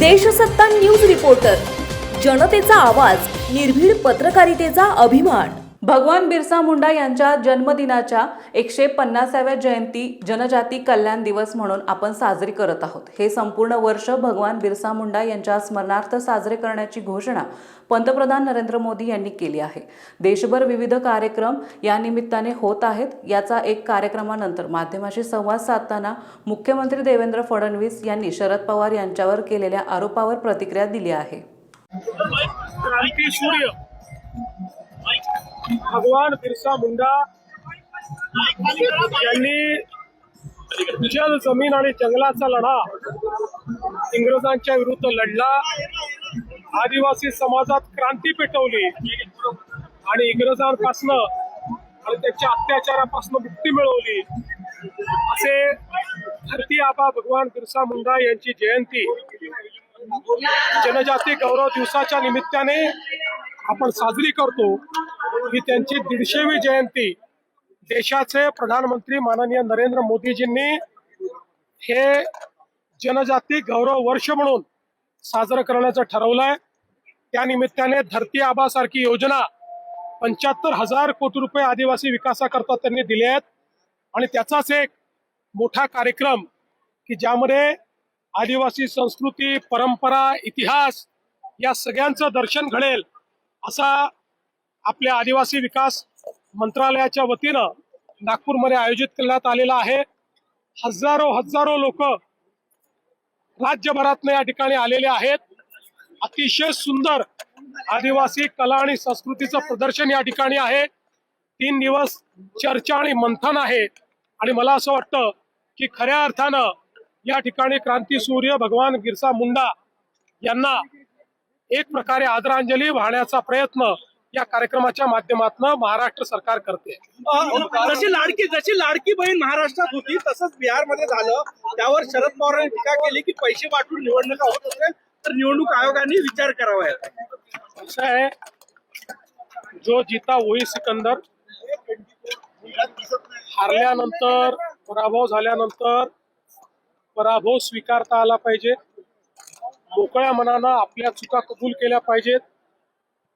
Deshsatta news reporter जनतेचा आवाज निर्भीड पत्रकारितेचा अभिमान. भगवान बिरसा मुंडा यांच्या जन्मदिनाच्या एकशे पन्नासाव्या जयंती जनजाती कल्याण दिवस म्हणून आपण साजरी करत आहोत. हे संपूर्ण वर्ष भगवान बिरसा मुंडा यांच्या स्मरणार्थ साजरे करण्याची घोषणा पंतप्रधान नरेंद्र मोदी यांनी केली आहे. देशभर विविध कार्यक्रम या निमित्ताने होत आहेत. याचा एक कार्यक्रमानंतर माध्यमाशी संवाद साधताना मुख्यमंत्री देवेंद्र फडणवीस यांनी शरद पवार यांच्यावर केलेल्या आरोपावर प्रतिक्रिया दिली आहे. भगवान बिरसा मुंडा यांनी जल जमीन आणि जंगलाचा लढा इंग्रजांच्या विरुद्ध लढला. आदिवासी समाजात क्रांती पेटवली. आणि इंग्रजांपासनं आणि त्यांच्या अत्याचारापासून मुक्ती मिळवली. असे धरती आबा भगवान बिरसा मुंडा यांची जयंती जनजाती गौरव दिवसाच्या निमित्ताने आपण साजरी करतो. ही त्यांची दीडशेवी जयंती. देशाचे प्रधानमंत्री माननीय नरेंद्र मोदीजींनी हे जनजाती गौरव वर्ष म्हणून साजरं करण्याचं ठरवलंय. त्या निमित्ताने धरती आबासारखी योजना पंच्याहत्तर हजार कोटी रुपये आदिवासी विकासाकरता त्यांनी दिले आहेत. आणि त्याचाच एक मोठा कार्यक्रम की ज्यामध्ये आदिवासी संस्कृती परंपरा इतिहास या सगळ्यांचं दर्शन घडेल असा आपल्या आदिवासी विकास मंत्रालयाच्या वतीनं नागपूरमध्ये आयोजित करण्यात आलेला आहे. हजारो हजारो लोक राज्यभरातनं या ठिकाणी आलेले आहेत. अतिशय सुंदर आदिवासी कला आणि संस्कृतीचं प्रदर्शन या ठिकाणी आहे. तीन दिवस चर्चा आणि मंथन आहे. आणि मला असं वाटतं की खऱ्या अर्थानं या ठिकाणी क्रांती सूर्य भगवान गिरसा मुंडा यांना एक प्रकारे आदरांजली वाहण्याचा प्रयत्न या कार्यक्रमाच्या माध्यमातून महाराष्ट्र सरकार करते. जशी लाडकी जशी लाडकी बहीण महाराष्ट्रात होती तसंच बिहारमध्ये झालं. त्यावर शरद पवारांनी टीका केली की पैसे वाटून निवडणुका होत असेल तर निवडणूक आयोगाने विचार करावा. असं आहे जो जीता वही सिकंदर. हारल्यानंतर पराभव झाल्यानंतर पराभव स्वीकारता आला पाहिजे. मोकळ्या मनानं आपल्या चुका कबूल केल्या पाहिजेत.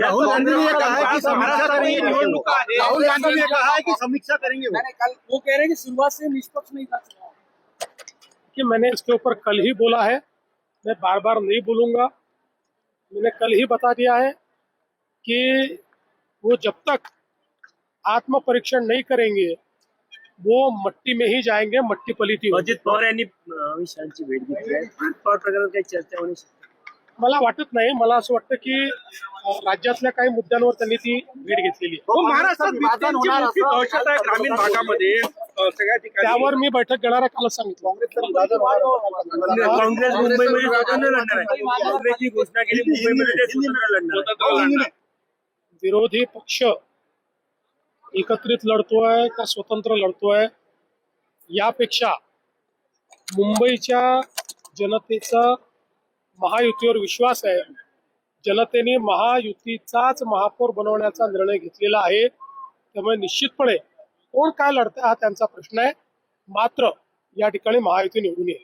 राहुल गांधी ने कहा है कि समीक्षा करेंगे राहुल गांधी ने कहा है कि समीक्षा करेंगे वो. वो कह रहे हैं कि शुरुआत से निष्पक्ष नहीं था कि मैंने इसके ऊपर कल ही बोला है मैं बार बार नहीं बोलूँगा। मैंने कल ही बता दिया है कि वो जब तक आत्म परीक्षण नहीं करेंगे वो मट्टी में ही जाएँगे मट्टी पलीती होगी. अजित पवार यांनी अमित शहाची भेट घेतली आहे. पवार प्रकरणात काही चर्चा होणे मला वाटत नाही मला असं वाटतं की राज्यातल्या काही मुद्द्यांवर त्यांनी ती भेट घेतलेली आहे. हो, महाराष्ट्रात बिबट्यांची मोठी दहशत आहे ग्रामीण भागामध्ये अ, सगळ्या ठिकाणी. त्यावर मी बैठक घेणार आहे कालच सांगितलं. काँग्रेस मुंबईमध्ये स्वतंत्र लढणार आहे. काँग्रेसची घोषणा केली मुंबईमध्ये. विरोधी पक्ष एकत्रित लढतोय का स्वतंत्र लढतोय? यापेक्षा मुंबईच्या जनतेचा महायुतीवर विश्वास आहे. जनतेने महायुतीचाच महापौर बनवण्याचा निर्णय घेतलेला आहे. त्यामुळे निश्चितपणे कोण काय लढतंय हा त्यांचा प्रश्न आहे. मात्र या ठिकाणी महायुती निवडून येईल.